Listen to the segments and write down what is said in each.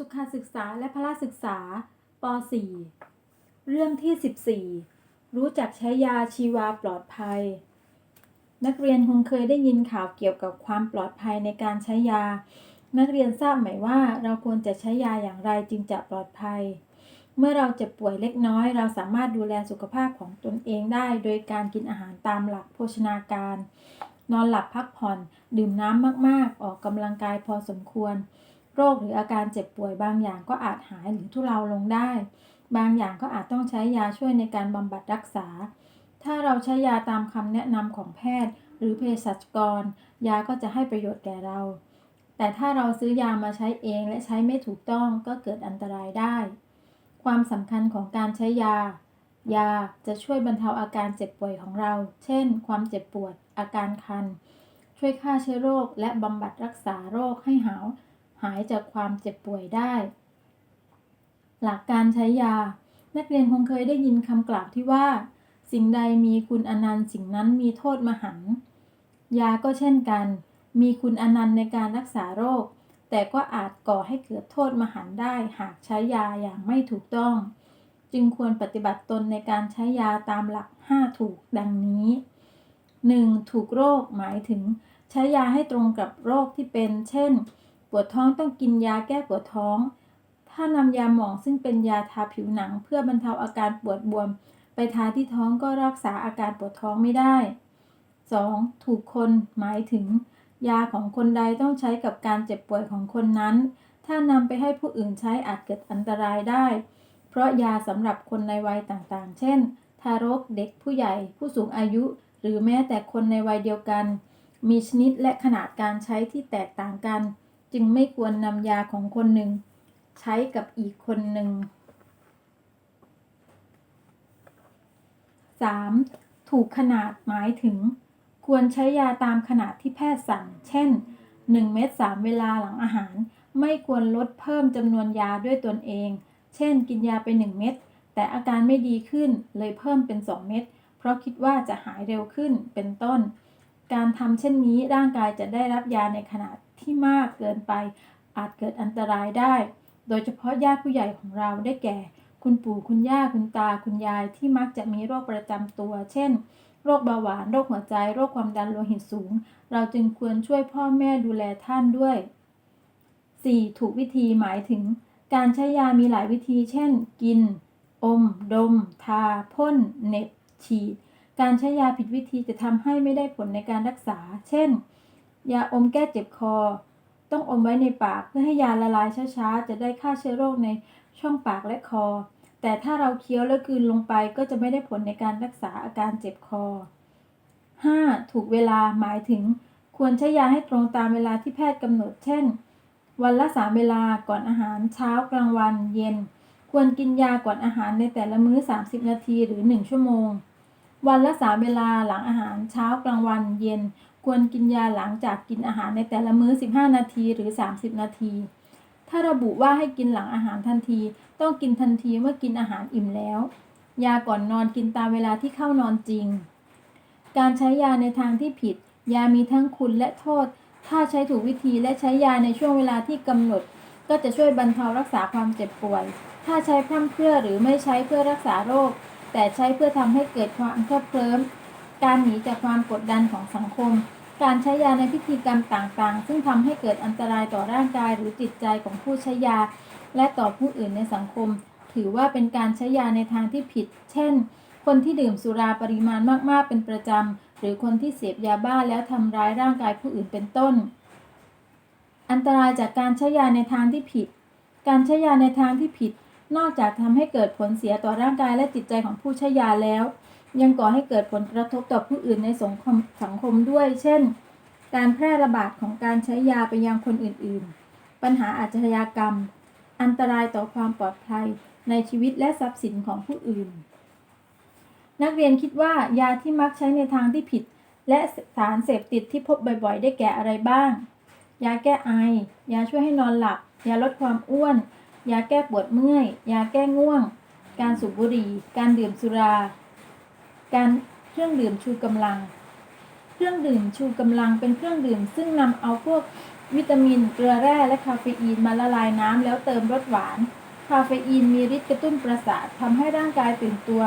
สุขศึกษาและพละศึกษาป .4 เรื่องที่ 14 รู้จักใช้ยาชีวาปลอดภัย นักเรียนคงเคยได้ยินข่าวเกี่ยวกับความปลอดภัยในการใช้ยา นักเรียนทราบไหมว่าเราควรจะใช้ยาอย่างไรจึงจะปลอดภัย เมื่อเราเจ็บป่วยเล็กน้อย เราสามารถดูแลสุขภาพของตนเองได้ โดยการกินอาหารตามหลักโภชนาการ นอนหลับพักผ่อน ดื่มน้ำมากๆ ออกกำลังกายพอสมควร โรคหรืออาการเจ็บป่วยบางอย่างก็อาจหายหรือทุเลาลงได้ บางอย่างก็อาจต้องใช้ยาช่วยในการบำบัดรักษา ถ้าเราใช้ยาตามคำแนะนำของแพทย์ หรือเภสัชกร ยาก็จะให้ประโยชน์แก่เรา แต่ถ้าเราซื้อยามาใช้เองและใช้ไม่ถูกต้องก็เกิดอันตรายได้ ความสำคัญของการใช้ยา ยาจะช่วยบรรเทาอาการเจ็บป่วยของเรา เช่น ความเจ็บปวด อาการคัน ช่วยฆ่าเชื้อโรค และบำบัดรักษาโรคให้หาย หายจากความเจ็บป่วยได้ หลักการใช้ยา นักเรียนคงเคยได้ยินคำกล่าวที่ว่า สิ่งใดมีคุณอนันต์สิ่งนั้นมีโทษมหันต์ยาก็เช่นกัน มีคุณอนันต์ในการรักษาโรค แต่ก็อาจก่อให้เกิดโทษมหันต์ได้ หากใช้ยาอย่างไม่ถูกต้อง จึงควรปฏิบัติตนในการใช้ยาตามหลัก 5 ถูกดังนี้ 1. ถูกโรคหมายถึง ใช้ยาให้ตรงกับโรคที่เป็น เช่น ปวดท้องต้องกินยาแก้ปวดท้อง ถ้านำยาหมองซึ่งเป็นยาทาผิวหนัง เพื่อบรรเทาอาการปวดบวม ไปทาที่ท้องก็รักษาอาการปวดท้องไม่ได้ 2. ถูกคนหมายถึง ยาของคนใดต้องใช้กับการเจ็บป่วยของคนนั้น ถ้านำไปให้ผู้อื่นใช้อาจเกิดอันตรายได้ เพราะยาสำหรับคนในวัยต่างๆ เช่น ทารกเด็กผู้ใหญ่ ผู้สูงอายุ หรือแม้แต่คนในวัยเดียวกัน มีชนิดและขนาดการใช้ที่แตกต่างกัน จึงไม่ควรนำยาของคนหนึ่ง ใช้กับอีกคนหนึ่ง 3. ถูกขนาดหมายถึง ควรใช้ยาตามขนาดที่แพทย์สั่ง เช่น 1 เม็ด3 เวลาหลังอาหาร ไม่ควรลดเพิ่มจำนวนยาด้วยตนเอง เช่น กินยาไป 1 เม็ดแต่อาการไม่ดีขึ้นเลยเพิ่มเป็น 2 เม็ดเพราะคิดว่าจะหายเร็วขึ้นเป็นต้น การทำเช่นนี้ร่างกายจะได้รับยาในขนาด ที่มากเกินไป อาจเกิดอันตรายได้ โดยเฉพาะญาติผู้ใหญ่ของเราได้แก่ คุณปู่คุณย่าคุณตาคุณยายที่มักจะมีโรคประจำตัว เช่น โรคเบาหวาน โรคหัวใจ โรคความดันโลหิตสูง เราจึงควรช่วยพ่อแม่ดูแลท่านด้วย 4. ถูกวิธีหมายถึง การใช้ยามีหลายวิธี เช่น กิน อม ดม ทา พ่นเน็บฉีด การใช้ยาผิดวิธีจะทำให้ไม่ได้ผลในการรักษา เช่น ยาอมแก้เจ็บคอ ต้องอมไว้ในปากเพื่อให้ยาละลายช้าๆ จะได้ฆ่าเชื้อโรคในช่องปากและคอ แต่ถ้าเราเคี้ยวแล้วกลืนลงไปก็จะไม่ได้ผลในการรักษาอาการเจ็บคอ 5. ถูกเวลาหมายถึง ควรใช้ยาให้ตรงตามเวลาที่แพทย์กำหนด เช่น วันละ3เวลาก่อนอาหารเช้ากลางวันเย็น ควรกินยาก่อนอาหารในแต่ละมื้อ 30 นาทีหรือ 1 ชั่วโมง วันละ3เวลาหลังอาหารเช้ากลางวันเย็น ควรกินยาหลังจากกินอาหารในแต่ละมื้อ 15 นาทีหรือ 30 นาที ถ้าระบุว่าให้กินหลังอาหารทันที ต้องกินทันทีเมื่อกินอาหารอิ่มแล้ว ยาก่อนนอนกินตามเวลาที่เข้านอนจริง การใช้ยาในทางที่ผิด ยามีทั้งคุณและโทษ ถ้าใช้ถูกวิธีและใช้ยาในช่วงเวลาที่กำหนด ก็จะช่วยบรรเทารักษาความเจ็บป่วย ถ้าใช้พร่ำเพรื่อหรือไม่ใช้เพื่อรักษาโรค แต่ใช้เพื่อทำให้เกิดความเคลิบเคลิ้มการหนีจากความกดดันของสังคม การใช้ยาในพิธีกรรมต่างๆ ซึ่งทำให้เกิดอันตรายต่อร่างกายหรือจิตใจของผู้ใช้ยา และต่อผู้อื่นในสังคม ถือว่าเป็นการใช้ยาในทางที่ผิด เช่น คนที่ดื่มสุราปริมาณมากๆ เป็นประจำ หรือคนที่เสพยาบ้าแล้วทำร้ายร่างกายผู้อื่นเป็นต้น อันตรายจากการใช้ยาในทางที่ผิด การใช้ยาในทางที่ผิด นอกจากทำให้เกิดผลเสียต่อร่างกายและจิตใจของผู้ใช้ยาแล้ว ยังก่อให้เกิดผลกระทบต่อผู้อื่นในสังคมสังคมด้วย เช่น การแพร่ระบาดของการใช้ยาไปยังคนอื่นๆ ปัญหาอาชญากรรม อันตรายต่อความปลอดภัยในชีวิตและทรัพย์สินของผู้อื่น นักเรียนคิดว่ายาที่มักใช้ในทางที่ผิด และสารเสพติดที่พบบ่อยๆ ได้แก่อะไรบ้าง ยาแก้ไอ ยาช่วยให้นอนหลับ ยาลดความอ้วน ยาแก้ปวดเมื่อย ยาแก้ง่วง การสูบบุหรี่ การดื่มสุรา การเครื่องดื่มชูกำลัง เครื่องดื่มชูกำลังเป็นเครื่องดื่ม ซึ่งนำเอาพวกวิตามินเกลือแร่และคาเฟอีนมาละลายน้ำแล้วเติมรสหวาน คาเฟอีนมีฤทธิ์กระตุ้นประสาททำให้ร่างกายตื่นตัว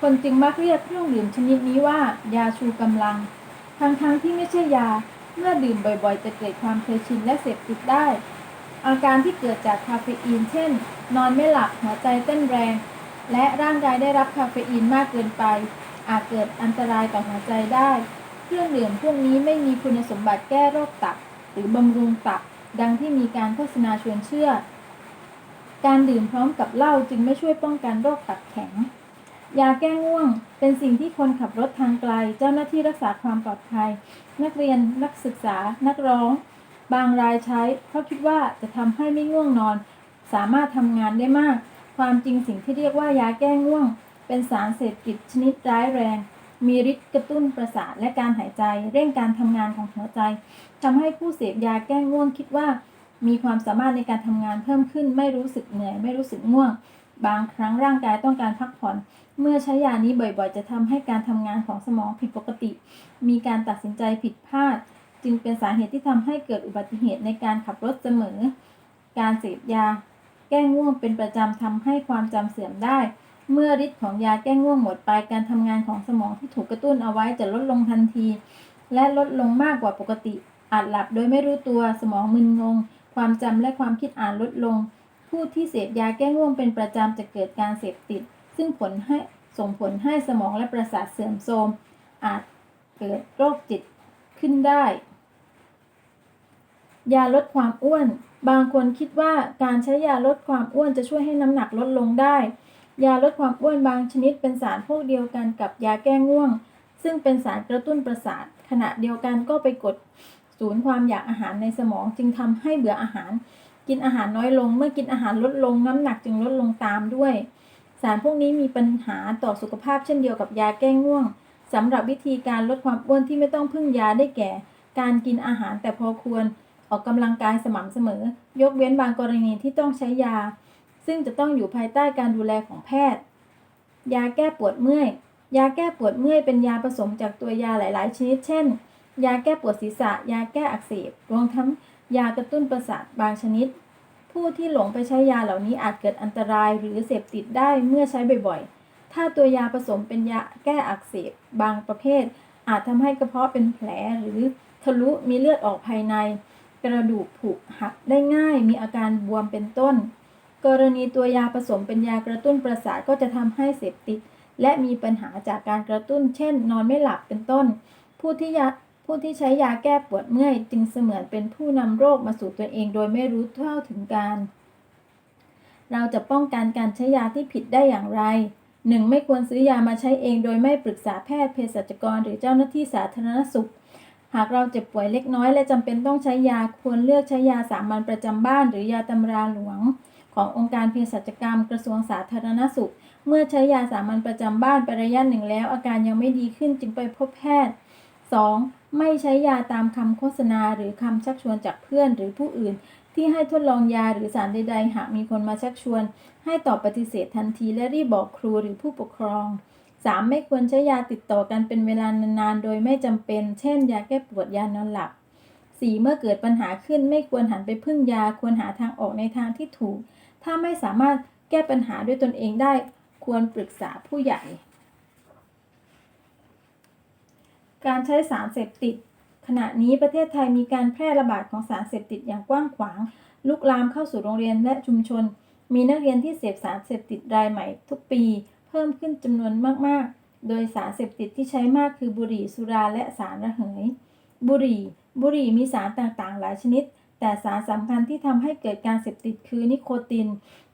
คนจึงมักเรียกเครื่องดื่มชนิดนี้ว่า ยาชูกำลัง ทั้งๆทที่ไม่ใช่ยา เมื่อดื่มบ่อยๆ จะเกิดความเคยชินและเสพติดได้ อาการที่เกิดจากคาเฟอีน เช่น นอนไม่หลับหัวใจเต้นแรง และร่างกายได้รับคาเฟอีนมากเกินไป อาจเกิดอันตรายต่อหัวใจได้ เครื่องดื่มพวกนี้ไม่มีคุณสมบัติแก้โรคตับ หรือบำรุงตับ ดังที่มีการโฆษณาชวนเชื่อ การดื่มพร้อมกับเหล้าจึงไม่ช่วยป้องกันโรคตับแข็ง ยาแก้ง่วง เป็นสิ่งที่คนขับรถทางไกล เจ้าหน้าที่รักษาความปลอดภัย นักเรียนนักศึกษา นักร้อง บางรายใช้เพราะคิดว่าจะทำให้ไม่ง่วงนอน สามารถทำงานได้มาก ความจริงสิ่งที่เรียกว่ายาแก้ง่วง เป็นสารเสพติดชนิดร้ายแรง มีฤทธิ์กระตุ้นประสาทและการหายใจ เร่งการทำงานของหัวใจ ทำให้ผู้เสพยาแก้ง่วงคิดว่า มีความสามารถในการทำงานเพิ่มขึ้น ไม่รู้สึกเหนื่อย ไม่รู้สึกง่วง บางครั้งร่างกายต้องการพักผ่อน เมื่อใช้ยานี้บ่อยๆ จะทำให้การทำงานของสมองผิดปกติ มีการตัดสินใจผิดพลาด จึงเป็นสาเหตุที่ทำให้เกิดอุบัติเหตุในการขับรถเสมอ การเสพยา แก้ง่วงเป็นประจำทำให้ความจำเสื่อมได้ เมื่อฤทธิ์ของยาแก้ง่วงหมดไปการทำงานของสมองที่ถูกกระตุ้นเอาไว้จะลดลงทันที และลดลงมากกว่าปกติ อาจหลับโดยไม่รู้ตัวสมองมึนงง ความจำและความคิดอ่านลดลง ผู้ที่เสพยาแก้ง่วงเป็นประจำจะเกิดการเสพติด ซึ่งผลให้ส่งผลให้สมองและประสาทเสื่อมโทรมอาจเกิดโรคจิตขึ้นได้ ยาลดความอ้วน บางคนคิดว่าการใช้ยาลดความอ้วนจะช่วยให้น้ำหนักลดลงได้ ยาลดความอ้วนบางชนิดเป็นสารพวกเดียวกันกับยาแก้ง่วง ซึ่งเป็นสารกระตุ้นประสาท ขณะเดียวกันก็ไปกดศูนย์ความอยากอาหารในสมองจึงทำให้เบื่ออาหาร กินอาหารน้อยลง เมื่อกินอาหารลดลงน้ำหนักจึงลดลงตามด้วย สารพวกนี้มีปัญหาต่อสุขภาพเช่นเดียวกับยาแก้ง่วงสำหรับวิธีการลดความอ้วนที่ไม่ต้องพึ่งยาได้แก่ การกินอาหารแต่พอควร ออกกำลังกายสม่ำเสมอ ยกเว้นบางกรณีที่ต้องใช้ยา ซึ่งจะต้องอยู่ภายใต้การดูแลของแพทย์ ยาแก้ปวดเมื่อย ยาแก้ปวดเมื่อยเป็นยาผสมจากตัวยาหลาย ๆ ชนิด เช่น ยาแก้ปวดศีรษะ ยาแก้อักเสบ รวมทั้งยากระตุ้นประสาทบางชนิด ผู้ที่หลงไปใช้ยาเหล่านี้อาจเกิดอันตรายหรือเสพติดได้เมื่อใช้บ่อย ๆ ถ้าตัวยาผสมเป็นยาแก้อักเสบบางประเภท อาจทำให้กระเพาะเป็นแผลหรือทะลุมีเลือดออกภายใน กระดูกผุหักได้ง่าย มีอาการบวมเป็นต้น กรณีตัวยาผสมเป็นยากระตุ้นประสาทก็จะทำให้เสพติด และมีปัญหาจากการกระตุ้น เช่น นอนไม่หลับเป็นต้น ผู้ที่ยาผู้ที่ใช้ยาแก้ปวดเมื่อย จึงเสมือนเป็นผู้นำโรคมาสู่ตัวเองโดยไม่รู้เท่าถึงการ เราจะป้องกันการใช้ยาที่ผิดได้อย่างไร 1. ไม่ควรซื้อยามาใช้เองโดยไม่ปรึกษาแพทย์เภสัชกร หรือเจ้าหน้าที่สาธารณสุข หากเราเจ็บป่วยเล็กน้อยและจำเป็นต้องใช้ยาควรเลือกใช้ยาสามัญประจำบ้าน หรือยาตำราหลวง ขององค์การเภสัชกรรม กระทรวงสาธารณสุข เมื่อใช้ยาสามัญประจำบ้านไประยะหนึ่งแล้ว อาการยังไม่ดีขึ้นจึงไปพบแพทย์ 2. ไม่ใช้ยาตามคำโฆษณาหรือคำชักชวนจากเพื่อนหรือผู้อื่น ที่ให้ทดลองยาหรือสารใดๆ หากมีคนมาชักชวน ให้ตอบปฏิเสธทันทีและรีบบอกครูหรือผู้ปกครอง 3. ไม่ควรใช้ยาติดต่อกันเป็นเวลานานๆ โดยไม่จำเป็น เช่น ยาแก้ปวดยานอนหลับ 4. เมื่อเกิดปัญหาขึ้นไม่ควรหันไปพึ่งยา ควรหาทางออกในทางที่ถูก ถ้าไม่สามารถแก้ปัญหาด้วยตนเองได้ ควรปรึกษาผู้ใหญ่ การใช้สารเสพติด ขณะนี้ประเทศไทยมีการแพร่ระบาดของสารเสพติดอย่างกว้างขวาง ลุกลามเข้าสู่โรงเรียนและชุมชน มีนักเรียนที่เสพสารเสพติดรายใหม่ทุกปี เพิ่มขึ้นจำนวนมากๆ โดยสารเสพติดที่ใช้มากคือบุหรี่สุราและสารระเหย บุหรี่ บุหรี่มีสารต่างๆ หลายชนิด แต่สารสำคัญที่ทำให้เกิดการเสพติดคือนิโคติน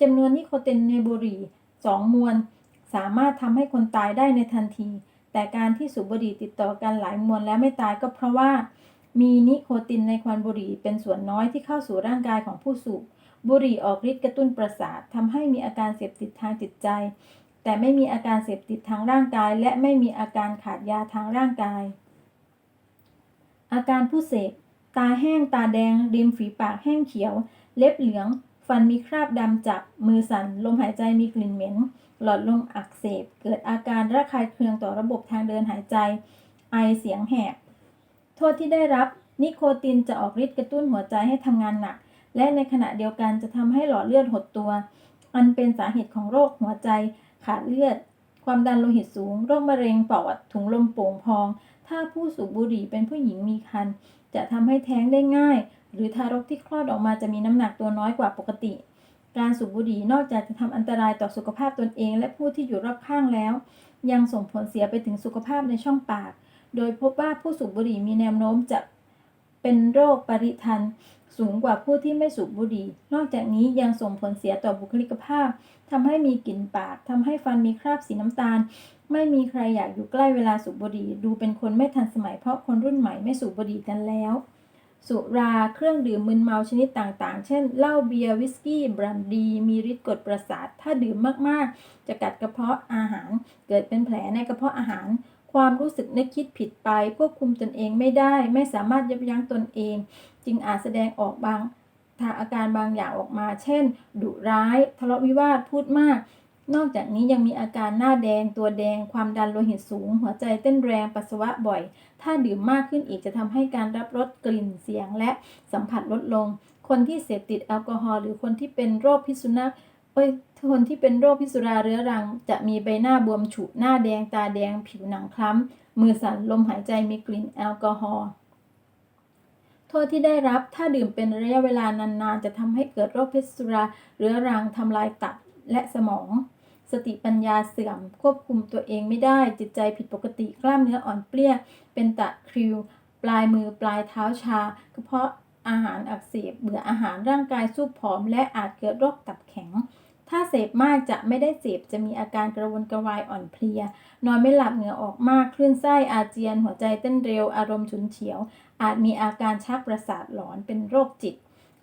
จำนวนนิโคตินในบุหรี่ 2 มวลสามารถทำให้คนตายได้ในทันที แต่การที่สูบบุหรี่ติดต่อกันหลายมวลแล้วไม่ตายก็เพราะว่า มีนิโคตินในควันบุหรี่เป็นส่วนน้อยที่เข้าสู่ร่างกายของผู้สูบบุหรี่ออกฤทธิ์กระตุ้นประสาททำให้มีอาการเสพติดทางจิตใจ แต่ไม่มีอาการเสพติดทางร่างกาย และไม่มีอาการขาดยาทางร่างกาย อาการผู้เสพ ตาแห้งตาแดง ริมฝีปากแห้งเขียว เล็บเหลือง ฟันมีคราบดำจับ มือสั่น ลมหายใจมีกลิ่นเหม็น หลอดลมอักเสบ เกิดอาการระคายเคืองต่อระบบทางเดินหายใจ ไอเสียงแหบ โทษที่ได้รับ นิโคตินจะออกฤทธิ์กระตุ้นหัวใจให้ทำงานหนัก และในขณะเดียวกันจะทำให้หลอดเลือดหดตัว อันเป็นสาเหตุของโรคหัวใจ ขาดเลือด ความดันโลหิตสูง โรคมะเร็งปอด ถุงลมโป่งพอง ถ้าผู้สูบบุหรี่เป็นผู้หญิงมีครรภ์จะทำให้แท้งได้ง่าย หรือทารกที่คลอดออกมาจะมีน้ำหนักตัวน้อยกว่าปกติ การสูบบุหรี่นอกจากจะทำอันตรายต่อสุขภาพตนเอง และผู้ที่อยู่รอบข้างแล้ว ยังส่งผลเสียไปถึงสุขภาพในช่องปาก โดยพบว่าผู้สูบบุหรี่มีแนวโน้มจะเป็นโรคปริทัน สูงกว่าผู้ที่ไม่สูบบุหรี่ นอกจากนี้ยังส่งผลเสียต่อบุคลิกภาพทำให้มีกลิ่นปากทำให้ฟันมีคราบสีน้ำตาล ไม่มีใครอยากอยู่ใกล้เวลาสูบบุหรี่ ดูเป็นคนไม่ทันสมัยเพราะคนรุ่นใหม่ไม่สูบบุหรี่กันแล้ว สุราเครื่องดื่มมึนเมาชนิดต่างๆ เช่นเหล้าเบียร์วิสกี้บรันดี มีฤทธิ์กดประสาท ถ้าดื่มมากๆ จะกัดกระเพาะอาหาร เกิดเป็นแผลในกระเพาะอาหารความรู้สึกนึกคิดผิดไปควบคุมตนเองไม่ได้ ไม่สามารถยับยั้งตนเอง จึงอาจแสดงออกบางทางอาการบางอย่างออกมา เช่น ดุร้าย ทะเลาะวิวาท พูดมาก นอกจากนี้ยังมีอาการหน้าแดง ตัวแดง ความดันโลหิตสูง หัวใจเต้นแรง ปัสสาวะบ่อย ถ้าดื่มมากขึ้นอีกจะทำให้การรับรสกลิ่น เสียง และสัมผัสลดลง คนที่เสพติดแอลกอฮอล์หรือคนที่เป็นโรคพิษสุนัขเอ้ยคนที่เป็นโรคพิษสุราเรื้อรัง จะมีใบหน้าบวมฉุ หน้าแดง ตาแดง ผิวหนังคล้ำ มือสั่น ลมหายใจมีกลิ่นแอลกอฮอล์ โทษที่ได้รับถ้าดื่มเป็นระยะเวลานานๆ จะทำให้เกิดโรคพิษสุราเรื้อรังทำลายตับและสมอง สติปัญญาเสื่อม ควบคุมตัวเองไม่ได้ จิตใจผิดปกติ กล้ามเนื้ออ่อนเปลี้ย เป็นตะคริว ปลายมือปลายเท้าชากระเพาะอาหารอักเสบเบื่ออาหารร่างกายสู้ผอม และอาจเกิดโรคตับแข็ง ถ้าเสพมากจะไม่ได้เสพจะมีอาการกระวนกระวายอ่อนเพลีย นอนไม่หลับเหงื่อออกมาก คลื่นไส้อาเจียน หัวใจเต้นเร็ว อารมณ์ฉุนเฉียว อาจมีอาการชักประสาทหลอนเป็นโรคจิต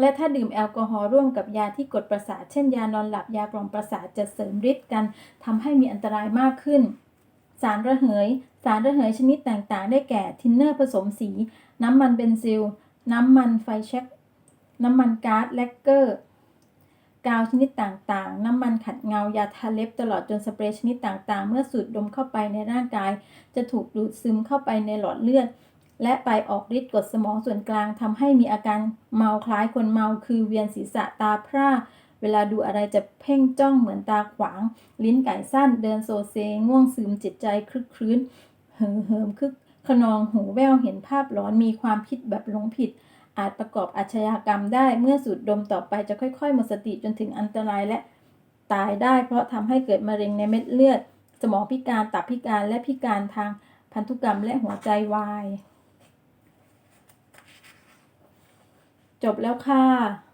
และถ้าดื่มแอลกอฮอล์ร่วมกับยาที่กดประสาท เช่นยานอนหลับยากล่อมประสาทจะเสริมฤทธิ์กันทำให้มีอันตรายมากขึ้น สารระเหย สารระเหยชนิดต่างๆ ได้แก่ทินเนอร์ผสมสี น้ำมันเบนซิล น้ำมันไฟแช็กน้ำมันก๊าซแลกเกอร์ กาวชนิดต่างๆ น้ำมันขัดเงายาทาเล็บตลอดจนสเปรย์ชนิดต่างๆ เมื่อสูดดมเข้าไปในร่างกาย จะถูกดูดซึมเข้าไปในหลอดเลือด และไปออกฤทธิ์กดสมองส่วนกลางทำให้มีอาการเมาคล้ายคนเมาคือเวียนศีรษะตาพร่าเวลาดูอะไรจะเพ่งจ้องเหมือนตาขวาง ลิ้นไก่สั้น เดินโซเซ ง่วงซึมจิตใจคลึกครื้นเหิมเหิมคึกขนองหูแว่วเห็นภาพหลอนมีความคิดแบบหลงผิด อาจประกอบอาชญากรรมได้เมื่อสูดดมต่อไปจะค่อยๆหมดสติจนถึงอันตรายและตายได้ เพราะทำให้เกิดมะเร็งในเม็ดเลือด สมองพิการตับพิการและพิการทางพันธุกรรมและหัวใจวาย จบแล้วค่ะ